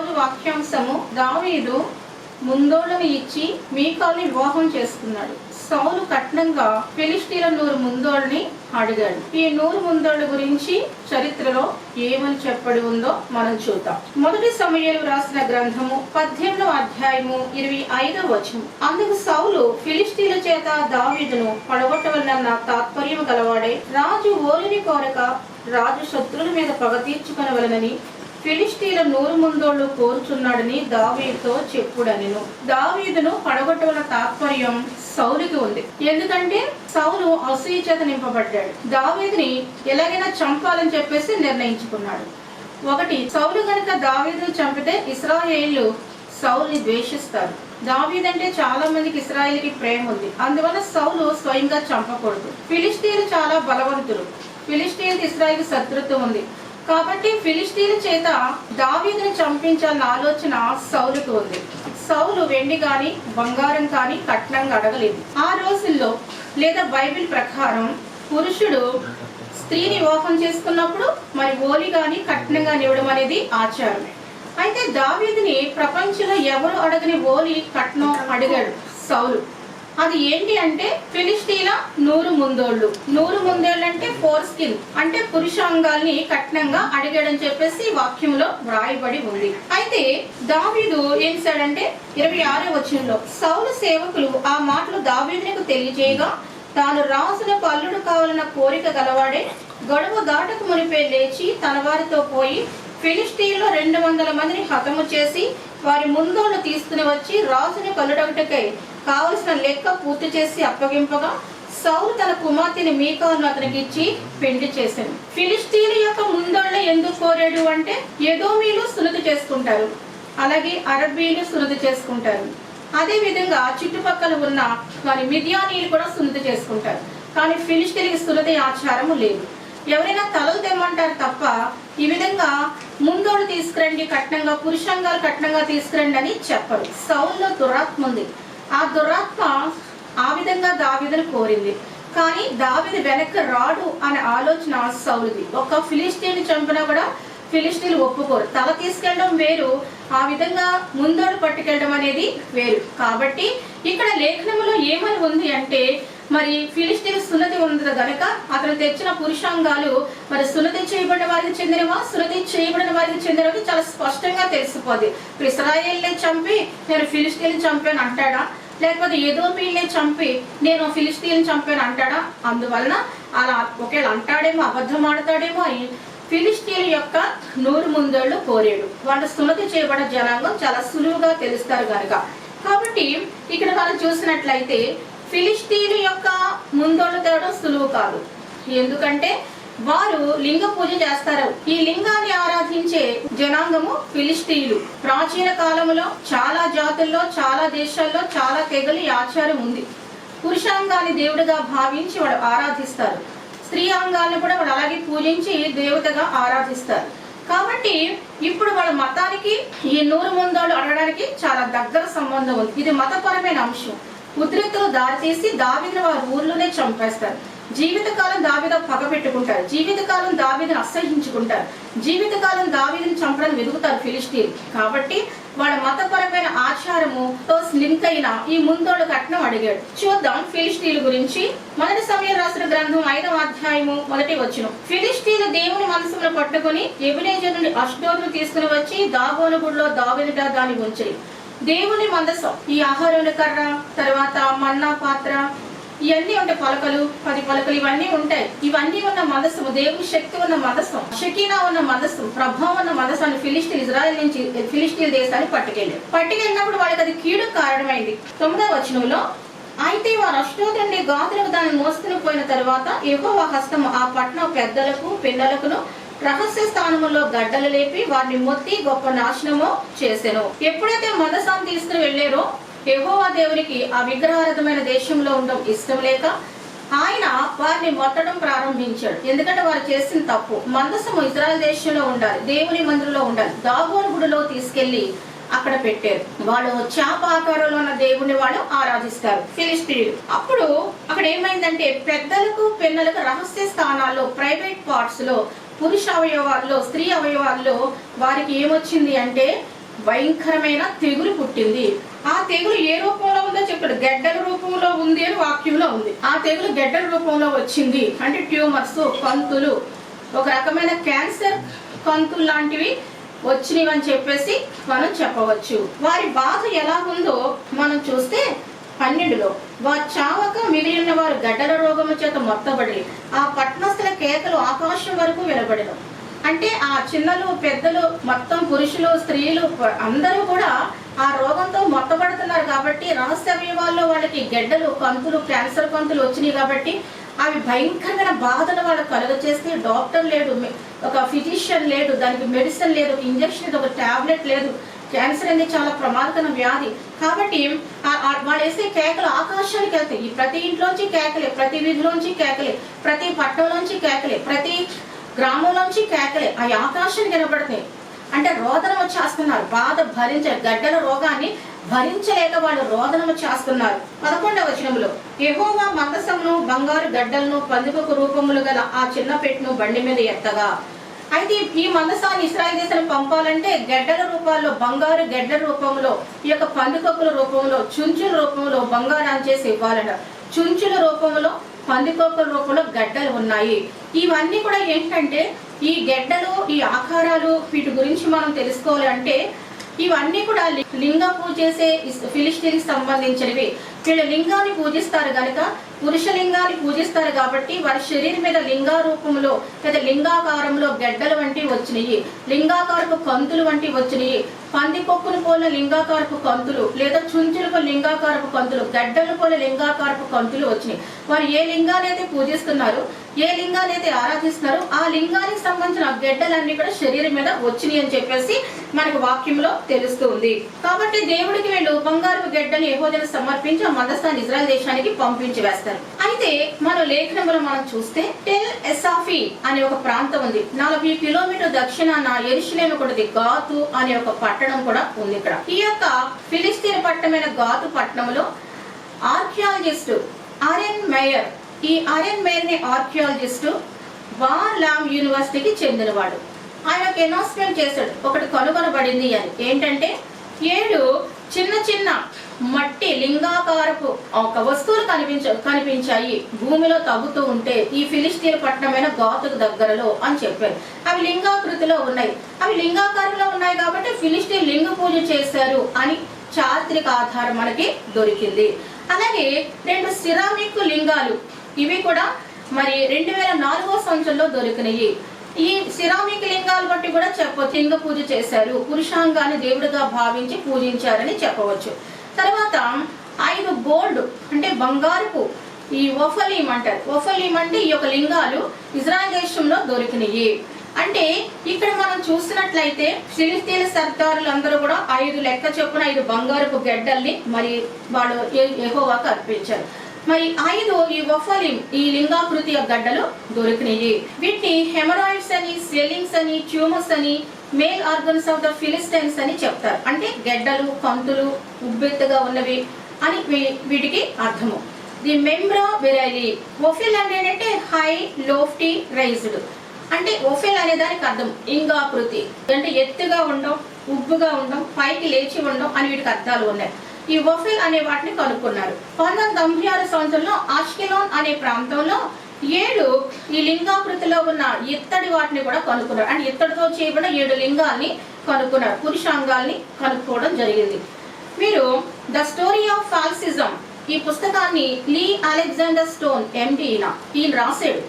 రోజు వాక్యాంశము. దావీదు ముందోళ్ళను ఇచ్చి మీకాల్ని వివాహం చేసుకున్నాడు. సౌలు కట్నంగా ఫిలిస్టీల నూరు ముందోళ్ళని అడిగాడు. ఈ నూరు ముందోళ్ళ గురించి చరిత్రలో ఏమని చెప్పడి ఉందో మనం చూద్దాం. మొదటి సమయంలో రాసిన గ్రంథము పద్దెనిమిదవ అధ్యాయము ఇరవై ఐదవ వచనం. అందుకు సౌలు ఫిలిస్టీల చేత దావీదును పడగొట్టవలన తాత్పర్యం గలవాడే రాజు ఓరిని కోరక రాజు శత్రుల మీద పగ తీర్చుకొనవలనని ఫిలిస్టీల నూరు ముందోళ్ళు కోరుచున్నాడని దావీతో చెప్పుడనిను. దావీదును పడగొట్టవల తాత్పర్యం సౌలుకి ఉంది. ఎందుకంటే సౌలు అసూయ చేత నింపబడ్డాడు. దావీదుని ఎలాగైనా చంపాలని చెప్పేసి నిర్ణయించుకున్నాడు. ఒకటి సౌలు గనుక దావీదును చంపితే ఇస్రాయేళ్ళు సౌల్ని ద్వేషిస్తారు. దావీదంటే చాలా మందికి ఇస్రాయేల్కి ప్రేమ ఉంది. అందువల్ల సౌలు స్వయంగా చంపకూడదు. ఫిలిస్తీన్లు చాలా బలవంతులు. ఫిలిస్తీన్ ఇస్రాయేల్ శత్రుత్వం ఉంది. కాబట్టి ఫిలిస్తీన్ చేత దావీదుని చంపించాలన్న ఆలోచన సౌలుకు ఉంది. సౌలు వెండి కానీ బంగారం కానీ కట్నంగా అడగలేదు. ఆ రోజుల్లో లేదా బైబిల్ ప్రకారం పురుషుడు స్త్రీని వివాహం చేసుకున్నప్పుడు మరి ఓలి కానీ కట్నంగా ఇవ్వడం అనేది ఆచారమే అయితే దావీదుని ప్రపంచంలో ఎవరు అడగని ఓలి కట్నం అడిగాడు సౌలు. అది ఏంటి అంటే ఫిలిస్టీల నూరు ముందోళ్ళు. నూరు ముందోళ్ళు అంటే ఫోర్ స్కిన్ అంటే పురుషాంగాల్ని కఠినంగా అడిగాడని చెప్పేసి వాక్యంలో వ్రాయబడి ఉంది. అయితే దావీదు ఏం చేశాడంటే ఇరవై ఆరో వచనంలో సౌలు సేవకులు ఆ మాటలు దావీదునికి తెలియజేయగా తాను రాసిన పల్లుడు కావాలన్న కోరిక గలవాడే గడువు దాటకు మునిపే లేచి తన వారితో పోయి ఫిలిస్టీన్లో రెండు వందల మందిని హతము చేసి వారి ముందోళ్ళు తీసుకుని వచ్చి రాజుని కల్లుడొకటికై కావలసిన లెక్క పూర్తి చేసి అప్పగింపగా సౌలు తన కుమార్తెని మీకాను అతనికి ఇచ్చి పెళ్ళి చేశాను ఫిలిస్తీన్ యొక్క ముందోళ్ళ ఎందుకు కోరాడు అంటే ఎదోమీలు సునతి చేసుకుంటారు అలాగే అరబీలు సునతి చేసుకుంటారు. అదే విధంగా చుట్టుపక్కల ఉన్న వారి మిథియానీలు కూడా సున్నతి చేసుకుంటారు. కానీ ఫిలిస్తీన్కి సున్నతి ఆచారము లేదు. ఎవరైనా తలలు తెమ్మంటారు తప్ప ఈ విధంగా ముందోడు తీసుకురండి కట్నంగా పురుషంగా కట్నంగా తీసుకురండి అని చెప్పరు. సౌల్లో దురాత్మ ఉంది. ఆ దురాత్మ ఆ విధంగా దావిదను కోరింది. కానీ దావిది వెనక్కి రాడు అనే ఆలోచన సౌలుది. ఒక ఫిలిస్టీన్ చంపినా కూడా ఫిలిస్టీన్లు ఒప్పుకోరు. తల తీసుకెళ్ళడం వేరు ఆ విధంగా ముందోడు పట్టుకెళ్ళడం అనేది వేరు. కాబట్టి ఇక్కడ లేఖనంలో ఏమని ఉంది అంటే మరి ఫిలిస్టీన్ సున్నతి ఉంది గనక అతను తెచ్చిన పురుషాంగాలు మరి సున్నతి చేయబడిన వారికి చెందినవా? సున్నతి చేయబడిన వారికి చెందినవి చాలా స్పష్టంగా తెలిసిపోద్ది. ఇప్పుడు ఇస్రాయేల్ని చంపి నేను ఫిలిస్టీన్ చంపాను అంటాడా? లేకపోతే ఏదో పిల్లని చంపి నేను ఫిలిస్తీన్ చంపాను అంటాడా? అందువలన అలా ఒకవేళ అంటాడేమో అబద్ధం ఆడతాడేమో అని ఫిలిస్తీన్ యొక్క నూరు ముందళ్ళు కోరేడు. వాళ్ళ సున్నతి చేయబడ జనాంగం చాలా సులువుగా తెలుస్తారు కనుక కాబట్టి ఇక్కడ మనం చూసినట్లయితే ఫిలిస్తీన్ యొక్క ముందోళ్ళు తేవడం సులువు కాదు. ఎందుకంటే వారు లింగ పూజ చేస్తారు. ఈ లింగాన్ని ఆరాధించే జనాంగము ఫిలిస్టీన్లు ప్రాచీన కాలంలో చాలా జాతుల్లో చాలా దేశాల్లో చాలా తెగలి ఆచారం ఉంది. పురుషాంగాన్ని దేవుడిగా భావించి వాడు ఆరాధిస్తారు. స్త్రీ అంగాలను కూడా వాళ్ళు అలాగే పూజించి దేవతగా ఆరాధిస్తారు. కాబట్టి ఇప్పుడు వాళ్ళ మతానికి ఈ నూరు ముందోళ్ళు అడగడానికి చాలా దగ్గర సంబంధం ఉంది. ఇది మతపరమైన అంశం. ఉద్రిక్తులు దారితీసి దావిని వారి ఊర్లోనే చంపేస్తారు. జీవితకాలం దావిద పగ పెట్టుకుంటారు జీవితకాలం దావిదని అసహించుకుంటారు జీవితకాలం దావిదని చంపడం వెతుకుతారు ఫిలిస్టీన్ కాబట్టి వాళ్ళ మతపరమైన ఆచారముతో లింక్ అయిన ఈ ముందోడు కట్నం అడిగాడు. చూద్దాం ఫిలిస్టీన్ గురించి. మొదటి సమయం రాసిన గ్రంథం ఐదవ అధ్యాయము మొదటి వచ్చిన ఫిలిస్టీన్ దేవుని మనసును పట్టుకుని ఎబినేజర్ నుండి అష్టోను తీసుకుని వచ్చి దాగోను గుడిలో దావినిగా దాని ఉంచాయి. దేవుని మందసం. ఈ ఆహారం కర్ర తర్వాత మన్నా పాత్ర ఇవన్నీ ఉంటాయి పలకలు పది పలకలు ఇవన్నీ ఉంటాయి. ఇవన్నీ ఉన్న మనస్సు దేవుని శక్తి ఉన్న మనస్సు షకీనా ఉన్న మనస్సు ప్రభావం ఉన్న మనస్సు ఫిలిస్టీన్ ఇజ్రాయెల్ నుంచి ఫిలిస్టీన్ దేశాన్ని పట్టుకెళ్ళారు. పట్టుకెళ్ళినప్పుడు వాళ్ళకి అది కీడు కారణమైంది. తొమ్మిదవ వచనంలో అయితే వారు అష్టోదండి గాతులకు దాన్ని మోసుకుని పోయిన తర్వాత యెహోవా హస్తం ఆ పట్నం పెద్దలకు పిల్లలకును రహస్య స్థానములో గడ్డలు లేపి వారిని మొత్తి గొప్ప నాశనము చేసెను. ఎప్పుడైతే మదసాన్ని తీసుకుని వెళ్ళారో యహోవా దేవునికి ఆ విగ్రహారథమైన దేశంలో ఉండడం ఇష్టం లేక ఆయన వారిని మొట్టడం ప్రారంభించాడు. ఎందుకంటే వారు చేసిన తప్పు. మందసము ఇజ్రాయల్ దేశంలో ఉండాలి. దేవుని మందిరంలో ఉండాలి. దాగోన్ గుడిలో తీసుకెళ్ళి అక్కడ పెట్టారు. వాళ్ళు చేప ఆకారంలో ఉన్న దేవుని వాళ్ళు ఆరాధిస్తారు. ఫిలిస్టీన్లు అప్పుడు అక్కడ ఏమైందంటే పెద్దలకు పిల్లలకు రహస్య స్థానాల్లో ప్రైవేట్ పార్ట్స్లో పురుష అవయవాల్లో స్త్రీ అవయవాల్లో వారికి ఏమొచ్చింది అంటే భయంకరమైన తెగులు పుట్టింది. ఆ తెగులు ఏ రూపంలో ఉందో చెప్పాడు. గెడ్డల రూపంలో ఉంది అని వాక్యంలో ఉంది. ఆ తెగులు గెడ్డల రూపంలో వచ్చింది. అంటే ట్యూమర్స్ కంతులు ఒక రకమైన క్యాన్సర్ కంతులు లాంటివి వచ్చినవి అని చెప్పేసి మనం చెప్పవచ్చు. వారి బాధ ఎలా ఉందో మనం చూస్తే పన్నెండులో వారు చావక మిగిలిన వారు గడ్డల రోగము చేత మొత్తబడి ఆ పట్నస్థుల కేకలు ఆకాశం వరకు వినబడిన. అంటే ఆ చిన్నలు పెద్దలు మొత్తం పురుషులు స్త్రీలు అందరూ కూడా ఆ రోగంతో మొత్తపడుతున్నారు కాబట్టి రహస్య అవయవాల్లో వాళ్ళకి గెడ్డలు కంతులు క్యాన్సర్ కంతులు వచ్చినాయి కాబట్టి అవి భయంకరమైన బాధను వాళ్ళకి కలుగచేస్తే డాక్టర్ లేడు ఒక ఫిజిషియన్ లేడు దానికి మెడిసిన్ లేదు ఇంజక్షన్ లేదు ఒక టాబ్లెట్ లేదు. క్యాన్సర్ అనేది చాలా ప్రమాదకర వ్యాధి. కాబట్టి వాళ్ళు వేసే కేకలు ఆకాశానికి వెళ్తాయి. ప్రతి ఇంట్లోంచి కేకలే ప్రతి వీధిలోంచి కేకలే ప్రతి పట్టణంలోంచి కేకలే ప్రతి గ్రామంలోంచి కేకలే. అవి ఆకాశాన్ని వినబడతాయి అంటే రోదన వచ్చేస్తున్నారు. బాధ భరించ గడ్డల రోగాన్ని భరించలేక వాళ్ళు రోదనము చేస్తున్నారు పదకొండవ వచనంలో యెహోవా మందసమును బంగారు గడ్డలను పందుకొక రూపములు గల ఆ చిన్న పెట్టును బండి మీద ఎత్తగా. అయితే ఈ మందసాన్ని ఇస్రాయల్ దేశాన్ని పంపాలంటే గడ్డల రూపాల్లో బంగారు గడ్డల రూపంలో ఈ యొక్క పందికొక్కుల రూపంలో చుంచుల రూపంలో బంగారాన్ని చేసి ఇవ్వాలట. చుంచుల రూపంలో పందికొక్కుల రూపంలో గడ్డలు ఉన్నాయి. ఇవన్నీ కూడా ఏంటంటే ఈ గడ్డలు ఈ ఆకారాలు వీటి గురించి మనం తెలుసుకోవాలంటే ఇవన్నీ కూడా లి- లింగ పూజ చేసే ఫిలిస్టీన్కి సంబంధించినవి. వీళ్ళు లింగాన్ని పూజిస్తారు కనుక పురుష లింగాన్ని పూజిస్తారు కాబట్టి వారి శరీరం మీద లింగా రూపంలో లేదా లింగాకారంలో గడ్డలు వంటివి వచ్చినాయి. లింగాకారపు కంతులు వంటివి వచ్చినాయి. పంది పోల లింగాకారపు కంతులు లేదా చుంచులకు లింగాకారపు కంతులు గడ్డలు పోల లింగాకారపు కంతులు వచ్చినాయి. వారు ఏ లింగాన్ని అయితే పూజిస్తున్నారు ఏ లింగాన్ని అయితే ఆరాధిస్తున్నారో ఆ లింగానికి సంబంధించిన గెడ్డలన్నీ కూడా శరీరం మీద వచ్చినాయి అని చెప్పేసి మనకు వాక్యంలో తెలుస్తుంది కాబట్టి దేవుడికి వీళ్ళు బంగారు గడ్డని యెహోవాకు సమర్పించి ఆ మందస్థాన్ని ఇజ్రాయల్ దేశానికి పంపించి వేస్తారు. అయితే మన లేఖనంలో మనం చూస్తే టెల్ ఎసాఫీ అనే ఒక ప్రాంతం ఉంది. నలభై కిలోమీటర్ దక్షిణాన ఎరుషులేము ఒకటి గాతు అనే ఒక పట్టణం. పట్టణం కూడా ఉంది ఇక్కడ. ఈ యొక్క ఫిలిస్తీన్ పట్టణమైన గాతు పట్టణంలో ఆర్కియాలజిస్ట్ ఆర్ఎన్ మేయర్ ఈ ఆర్ఎన్ మేయర్ని ఆర్కియాలజిస్ట్ వార్ లామ్ యూనివర్సిటీకి చెందినవాడు. ఆయన ఒక అనౌన్స్మెంట్ చేశాడు. ఒకటి కనుగొనబడింది అని. ఏంటంటే ఏడు చిన్న చిన్న మట్టి లింగాకారపు ఒక వస్తువులు కనిపించ కనిపించాయి. భూమిలో తవ్వుతూ ఉంటే ఈ ఫిలిస్తీన్ పట్టణమైన గాతుకు దగ్గరలో అని చెప్పారు. అవి లింగాకృతిలో ఉన్నాయి. అవి లింగాకారంలో ఉన్నాయి కాబట్టి ఫిలిస్తీన్ లింగ పూజ చేశారు అని చారిత్రక ఆధారం మనకి దొరికింది. అలాగే రెండు సిరామిక్ లింగాలు. ఇవి కూడా మరి రెండు వేల నాలుగో సంవత్సరంలో దొరికినాయి. ఈ సిరామిక్ లింగాలు బట్టి కూడా చెప్పవచ్చు లింగ పూజ చేశారు. పురుషాంగాన్ని దేవుడిగా భావించి పూజించారని చెప్పవచ్చు. తర్వాత ఐదు గోల్డ్ అంటే బంగారుపు ఈ ఒఫలీం అంటారు. ఒఫలీం అంటే ఈ యొక్క లింగాలు ఇజ్రాయెల్ దేశంలో దొరికినాయి. అంటే ఇక్కడ మనం చూసినట్లయితే ఫిలిస్తీన్ సర్దారులు అందరూ కూడా ఐదు లెక్క చొప్పున ఐదు బంగారపు గెడ్డల్ని మరి వాళ్ళు ఎహోవాకు అర్పించారు. మరి ఐదు ఈ ఒఫలిం ఈ లింగాకృతి యొక్క గడ్డలు దొరికినాయి. వీటిని హెమరాయిడ్స్ అని స్వెల్లింగ్స్ అని ట్యూమర్స్ అని male organs of the Philistines అని చెప్తారు. అంటే గెడ్డలు కంతులు ఉబ్బెత్తుగా ఉన్నవి అని వీ- వీటికి అర్థము. ది మెంబ్రా విరైలి ఒఫిల్ అంటే హై లోఫ్టీ రైజ్డ్. అంటే ఒఫెల్ అనే దానికి అర్థం ఇంగాకృతి. అంటే ఎత్తుగా ఉండడం ఉబ్బుగా ఉండడం పైకి లేచి ఉండడం అని వీటికి అర్థాలు ఉన్నాయి. ఈ ఒఫెల్ అనే వాటిని కనుక్కున్నారు. పంతొమ్మిది తొంభై ఆరు సంవత్సరంలో ఆష్కిలోన్ అనే ప్రాంతంలో ఏడు ఈ లింగాకృతిలో ఉన్న ఇత్తడి వాటిని కూడా కనుక్కున్నారు. అండ్ ఇత్తడితో చేయబడిన ఏడు లింగాల్ని కనుక్కున్నారు. పురుషాంగాల్ని కనుక్కోవడం జరిగింది. మీరు ద స్టోరీ ఆఫ్ ఫాల్సిజం ఈ పుస్తకాన్ని లీ అలెగ్జాండర్ స్టోన్ ఎండి ఈయన రాశాడు.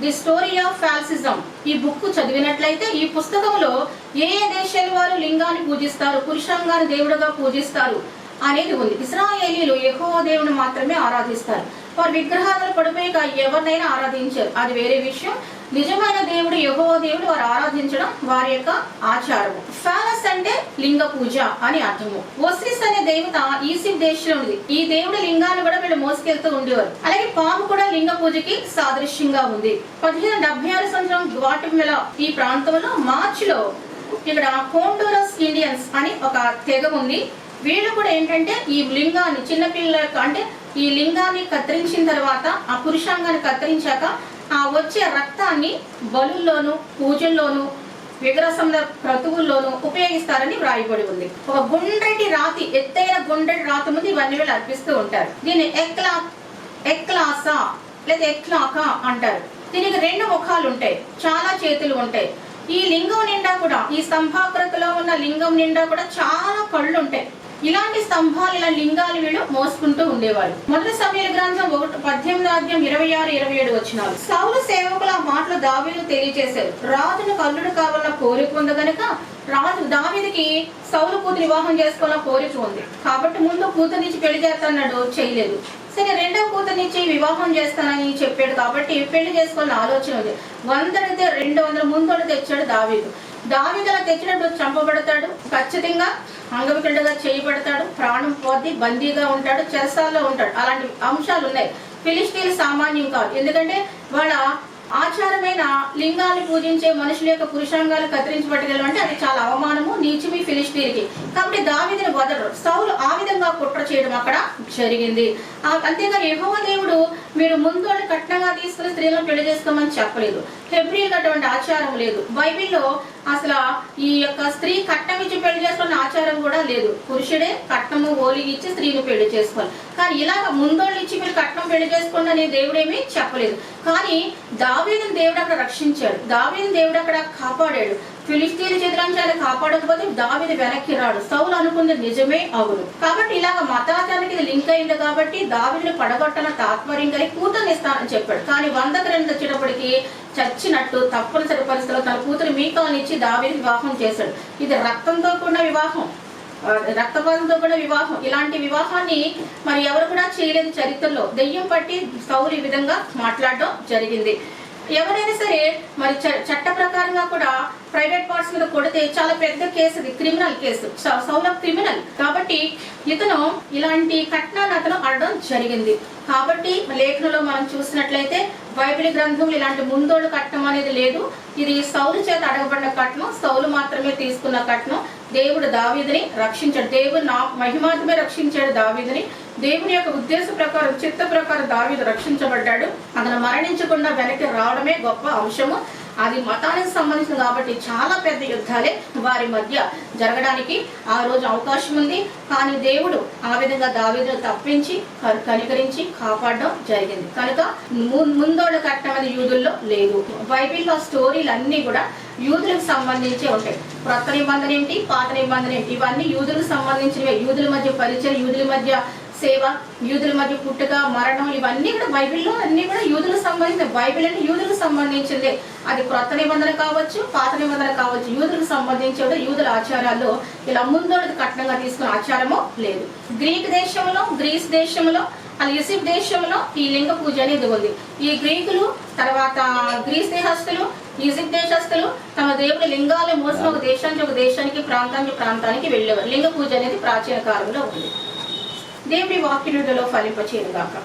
ది స్టోరీ ఆఫ్ ఫాల్సిజం ఈ బుక్ చదివినట్లయితే ఈ పుస్తకంలో ఏ ఏ దేశాల వారు లింగాన్ని పూజిస్తారు పురుషాంగాన్ని దేవుడుగా పూజిస్తారు అనేది ఉంది. ఇస్రాయేలీలు ఎక్కువ దేవుని మాత్రమే ఆరాధిస్తారు. వారు విగ్రహాలను పడిపోయి ఎవరినైనా ఆరాధించారు. అది వేరే విషయం. నిజమైన దేవుడు యహో దేవుడు వారు ఆరాధించడం వారి యొక్క ఆచారం. ఫాలస్ అంటే లింగ పూజ అని అర్థము. ఓసిరిస్ అనే దేవత ఈజిప్ట్ దేశంలో ఉంది. ఈ దేవుడి లింగాన్ని కూడా వీళ్ళు మోసుకెళ్తూ ఉండేవారు. అలాగే పాము కూడా లింగ పూజకి సాదృశ్యంగా ఉంది. పదిహేను డెబ్బై ఆరు సంవత్సరం గ్వాటమెల ఈ ప్రాంతంలో మార్చిలో ఇక్కడ కోండోరస్ ఇండియన్స్ అని ఒక తెగ ఉంది. వీళ్ళు కూడా ఏంటంటే ఈ లింగాన్ని చిన్నపిల్లల అంటే ఈ లింగాన్ని కత్తిరించిన తర్వాత ఆ పురుషాంగాన్ని కత్తిరించాక ఆ వచ్చే రక్తాన్ని బలుల్లోను పూజల్లోను విగ్రహంల క్రతువుల్లోనూ ఉపయోగిస్తారని వ్రాయబడి ఉంది. ఒక గుండ్రటి రాతి ఎత్తైన గుండ్రటి రాతి ముందు ఇవన్నీ వీళ్ళు అర్పిస్తూ ఉంటారు. దీన్ని ఎక్లా ఎక్లాసా లేదా ఎక్లాకా అంటారు. దీనికి రెండు ముఖాలు ఉంటాయి చాలా చేతులు ఉంటాయి. ఈ లింగం నిండా కూడా ఈ స్తంభాకృతిలో ఉన్న లింగం నిండా కూడా చాలా కళ్ళు ఉంటాయి. ఇలాంటి స్తంభాలు ఇలా లింగాలు వీళ్ళు మోసుకుంటూ ఉండేవారు మొదటి సమయ గ్రంథం ఒకటి పద్దెనిమిది ఇరవై ఆరు ఇరవై ఏడు వచ్చినారు సౌలు సేవకులు ఆ మాటలు దావీలు తెలియజేశారు. రాజును కల్లుడు కావాలన్న కోరిక ఉంది గనుక రాజు దావీదికి సౌలు కూతురు వివాహం చేసుకోవాలన్న కోరిక ఉంది. కాబట్టి ముందు కూతురునిచ్చి పెళ్ళి చేస్తాన్నాడు చేయలేదు. సరే రెండవ కూతురునిచ్చి వివాహం చేస్తానని చెప్పాడు కాబట్టి పెళ్ళి చేసుకోవాలని ఆలోచన ఉంది. వందడితే రెండు వందల ముందు తెచ్చాడు దావీదు. దావిదల తెచ్చినట్టు తెచ్చినప్పుడు చంపబడతాడు. ఖచ్చితంగా అంగవికలుగా చేయబడతాడు. ప్రాణం పోద్ది బందీగా ఉంటాడు చెరసాల్లో ఉంటాడు. అలాంటి అంశాలు ఉన్నాయి. ఫిలిస్టీన్లు సామాన్యం కాదు. ఎందుకంటే వాళ్ళ ఆచారమైన లింగాన్ని పూజించే మనుషుల యొక్క పురుషాంగాలు కత్తిరించబట్టగలం అంటే అది చాలా అవమానము నీచమి ఫిలిస్టీన్కి కాబట్టి దావీదుని వదలరు. సౌలు ఆ విధంగా కుట్ర చేయడం అక్కడ జరిగింది. అంతేగా యహోవ దేవుడు మీరు ముందు వాళ్ళు కట్నంగా తీసుకుని స్త్రీలను పెళ్ళి చేసుకోమని చెప్పలేదు. హెబ్రిల్ అటువంటి ఆచారం లేదు. బైబిల్లో అసలు ఈ యొక్క స్త్రీ కట్నం ఇచ్చి పెళ్ళి చేసుకున్న ఆచారం కూడా లేదు. పురుషుడే కట్నము ఓలి ఇచ్చి స్త్రీని పెళ్ళి చేసుకోవాలి. కానీ ఇలాగ ముందోళ్ళు ఇచ్చి మీరు కట్నం పెళ్ళి చేసుకోండి అని దేవుడేమీ చెప్పలేదు. కానీ దావీదుని దేవుడు అక్కడ రక్షించాడు. దావీదుని దేవుడు అక్కడ కాపాడాడు. ఫిలిస్తీన్ చిత్రాంశాలు కాపాడకపోతే దావిది వెనక్కి రాడు. సౌలు అనుకుంది నిజమే అవును. కాబట్టి ఇలాగ మతాచారానికి ఇది లింక్ అయింది కాబట్టి దావిని పడగొట్టన తాత్పర్యం కలిగి కూతుర్ని ఇస్తానని చెప్పాడు. కానీ వందకు రెండు వచ్చేటప్పటికి చచ్చినట్టు తప్పనిసరి పరిస్థితుల్లో తన కూతురు మీకానిచ్చి ఇచ్చి వివాహం చేశాడు. ఇది రక్తంతో కూడిన వివాహం. రక్తపాతంతో కూడా వివాహం. ఇలాంటి వివాహాన్ని మరి ఎవరు కూడా చేయలేదు చరిత్రలో. దెయ్యం పట్టి సౌలు ఈ విధంగా మాట్లాడడం జరిగింది. ఎవరైనా సరే మరి చ- చట్ట ప్రకారంగా కూడా ప్రైవేట్ పార్ట్స్ మీద కొడితే చాలా పెద్ద కేసు ఇది క్రిమినల్ కేసు. సౌ- క్రిమినల్. కాబట్టి ఇతను ఇలాంటి కట్నాన్ని అతను అడడం జరిగింది. కాబట్టి లేఖనంలో మనం చూసినట్లయితే బైబిల్ గ్రంథంలో ఇలాంటి ముందోడు కట్నం అనేది లేదు. ఇది సౌలు చేత అడగబడిన కట్నం సౌలు మాత్రమే తీసుకున్న కట్నం. దేవుడు దావీదిని రక్షించాడు. దేవుడు నా మహిమాత్మే రక్షించాడు దావీదిని. దేవుని యొక్క ఉద్దేశ ప్రకారం చిత్త ప్రకారం దావీదు రక్షించబడ్డాడు. అతను మరణించకుండా వెనక్కి రావడమే గొప్ప అంశము. అది మతానికి సంబంధించిన కాబట్టి చాలా పెద్ద యుద్ధాలే వారి మధ్య జరగడానికి ఆ రోజు అవకాశం ఉంది. కానీ దేవుడు ఆ విధంగా దావీదును తప్పించి క- కనికరించి కాపాడడం జరిగింది. కనుక ము- ముందోళ్ళ కట్టం యూదుల్లో లేదు. బైబిల్లో స్టోరీలు అన్నీ కూడా యూదులకు సంబంధించి ఉంటాయి. క్రొత్త నిబంధన ఏంటి? పాత నిబంధన ఏంటి? ఇవన్నీ యూదులకు సంబంధించినవే. యూదుల మధ్య పరిచయం యూదుల మధ్య సేవ యూదుల మధ్య పుట్టుక మరణం ఇవన్నీ కూడా బైబిల్లో అన్ని కూడా యూదులకు సంబంధించిన బైబిల్ అంటే యూదులకు సంబంధించిందే. అది క్రొత్త నిబంధన కావచ్చు పాత నిబంధన కావచ్చు యూదులకు సంబంధించి యూదుల ఆచారాల్లో ఇలా ముందోడు కట్నంగా తీసుకున్న ఆచారము లేదు. గ్రీక్ దేశంలో గ్రీస్ దేశంలో అది ఇసిప్ దేశంలో ఈ లింగ పూజ అనేది ఉంది. ఈ గ్రీకులు తర్వాత గ్రీస్ దేశస్తులు ఈజిప్ట్ దేశస్తులు తమ దేవుడి లింగాలు మోసిన ఒక దేశానికి ఒక దేశానికి ప్రాంతానికి ప్రాంతానికి వెళ్ళేవారు. లింగ పూజ అనేది ప్రాచీన కాలంలో ఉంది. దేవుడి వాక్యులలో ఫలింపచేయుగాక